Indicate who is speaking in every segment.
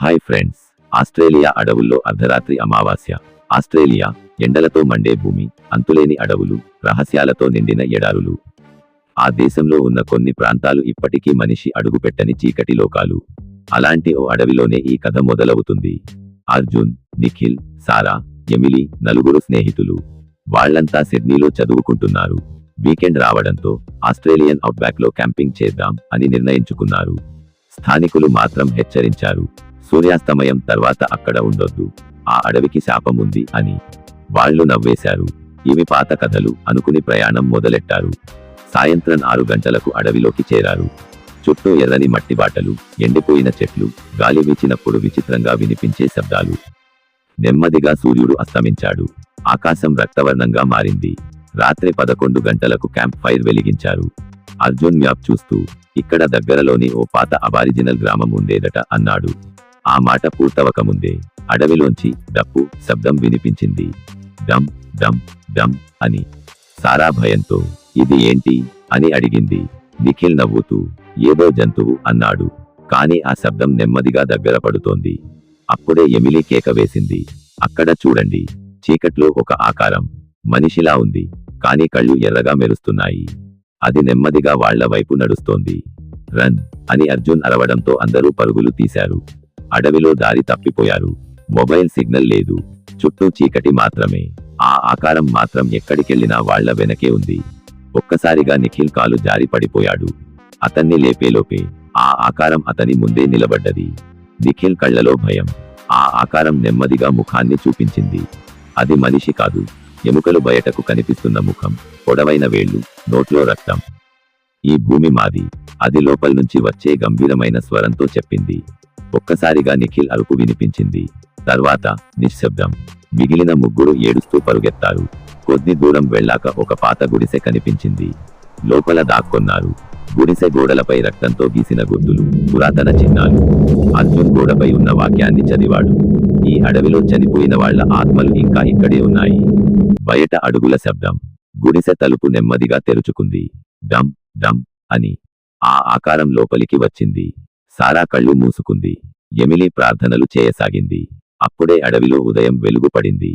Speaker 1: Hi friends Australia అడవుల్లో అర్ధరాత్రి అమావాస్య. ఆస్ట్రేలియా ఎండలతో మండే భూమి అంతులేని అడవులు రహస్యాలతో నిండిన ఎడారులు. ఆ దేశంలో ఉన్న కొన్ని ప్రాంతాలు ఇప్పటికీ మనిషి అడుగుపెట్టని చీకటి లోకాలు. అలాంటి ఓ అడవిలోనే ఈ కథ మొదలవుతుంది. అర్జున్ నిఖిల్ సారా ఎమిలి నలుగురు స్నేహితులు. వాళ్ళంతా సిడ్నీలో చదువుకుంటున్నారు. వీకెండ్ రావడంతో ఆస్ట్రేలియన్ అవుట్బ్యాక్లో క్యాంపింగ్ చేద్దాం అని నిర్ణయించుకున్నారు. స్థానికులు మాత్రం హెచ్చరించారు. సూర్యాస్తమయం తర్వాత అక్కడ ఉండొద్దు. ఆ అడవికి శాపం ఉంది అని వాళ్ళు నవ్వేశారు. ఇవి పాత కథలు అనుకుని ప్రయాణం మొదలెట్టారు. సాయంత్రం ఆరు గంటలకు అడవిలోకి చేరారు. చుట్టూ ఎర్రని మట్టి బాటలు ఎండిపోయిన చెట్లు గాలి వీచినప్పుడు విచిత్రంగా వినిపించే శబ్దాలు. నెమ్మదిగా సూర్యుడు అస్తమించాడు. ఆకాశం రక్తవర్ణంగా మారింది. రాత్రి పదకొండు గంటలకు క్యాంప్ ఫైర్ వెలిగించారు. అర్జున్ మ్యాప్ చూస్తూ ఇక్కడ దగ్గరలోని ఓ పాత అబారిజినల్ గ్రామం ఉండేదట అన్నాడు. ఆ మాట పూర్తవకముందే అడవిలోంచి డప్పు శబ్దం వినిపించింది. డమ్ డమ్ డమ్ అని సారా భయంతో ఇది ఏంటి అని అడిగింది. నిఖిల్ నవ్వుతూ ఏదో జంతువు అన్నాడు. కాని ఆ శబ్దం నెమ్మదిగా దగ్గర పడుతోంది. అప్పుడే ఎమిలీ కేక వేసింది. అక్కడ చూడండి. చీకట్లో ఒక ఆకారం మనిషిలా ఉంది. కాని కళ్ళు ఎర్రగా మెరుస్తున్నాయి. అది నెమ్మదిగా వాళ్ళ వైపు నడుస్తోంది. రన్ అని అర్జున్ అరవడంతో అందరూ పరుగులు తీశారు. అడవిలో దారి తప్పిపోయారు. మొబైల్ సిగ్నల్ లేదు. చుట్టూ చీకటి మాత్రమే. ఆ ఆకారం మాత్రం ఎక్కడికెళ్ళినా వాళ్ళ వెనకే ఉంది. ఒక్కసారిగా నిఖిల్ కాలు జారి పడిపోయాడు. అతన్ని లేపేలోపే ఆ ఆకారం అతని ముందే నిలబడ్డది. నిఖిల్ కళ్ళలో భయం. ఆ ఆకారం నెమ్మదిగా ముఖాన్ని చూపించింది. అది మనిషి కాదు. ఎముకలు బయటకు కనిపిస్తున్న ముఖం. పొడవైన వేళ్ళు నోట్లో రక్తం. ఈ భూమి మాది. అది లోపల నుంచి వచ్చే గంభీరమైన స్వరంతో చెప్పింది. ఒక్కసారిగా నిఖిల్ అరుపు వినిపించింది. తర్వాత నిశ్శబ్దం. మిగిలిన ముగ్గురు ఏడుస్తూ పరుగెత్తారు. కొద్ది దూరం వెళ్ళాక ఒక పాత గుడిసె కనిపించింది. లోపల దాక్కొన్నారు. గుడిసె గోడలపై రక్తంతో గీసిన గుర్తులు పురాతన చిహ్నాలు. అర్జున్ గోడపై ఉన్న వాక్యాన్ని చదివాడు. ఈ అడవిలో చనిపోయిన వాళ్ళ ఆత్మలు ఇంకా ఇక్కడే ఉన్నాయి. బయట అడుగుల శబ్దం. గుడిసె తలుపు నెమ్మదిగా తెరుచుకుంది. డమ్ డమ్ అని ఆ ఆకారం లోపలికి వచ్చింది. సారా కళ్ళు మూసుకుంది. ఎమిలీ ప్రార్థనలు చేయసాగింది. అప్పుడే అడవిలో ఉదయం వెలుగుపడింది.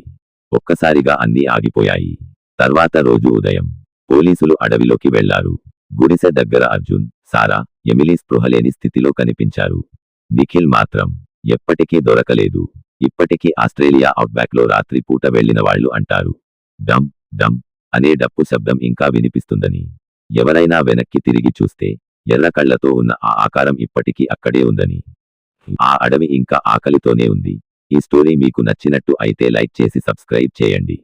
Speaker 1: ఒక్కసారిగా అన్నీ ఆగిపోయాయి. తర్వాత రోజు ఉదయం పోలీసులు అడవిలోకి వెళ్ళారు. గుడిసె దగ్గర అర్జున్ సారా ఎమిలీ స్పృహలేని స్థితిలో కనిపించారు. నిఖిల్ మాత్రం ఎప్పటికీ దొరకలేదు. ఇప్పటికీ ఆస్ట్రేలియా అవుట్బ్యాక్లో రాత్రి పూట వెళ్ళినవాళ్ళు అంటారు. డమ్ డమ్ అనే డప్పు శబ్దం ఇంకా వినిపిస్తుందని. ఎవరైనా వెనక్కి తిరిగి చూస్తే ఎర్ర కళ్ళతో ఉన్న ఆ ఆకారం ఇప్పటికీ అక్కడే ఉందని. ఆ అడవి ఇంకా ఆకలితోనే ఉంది. ఈ స్టోరీ మీకు నచ్చినట్టు అయితే లైక్ చేసి సబ్స్క్రైబ్ చేయండి.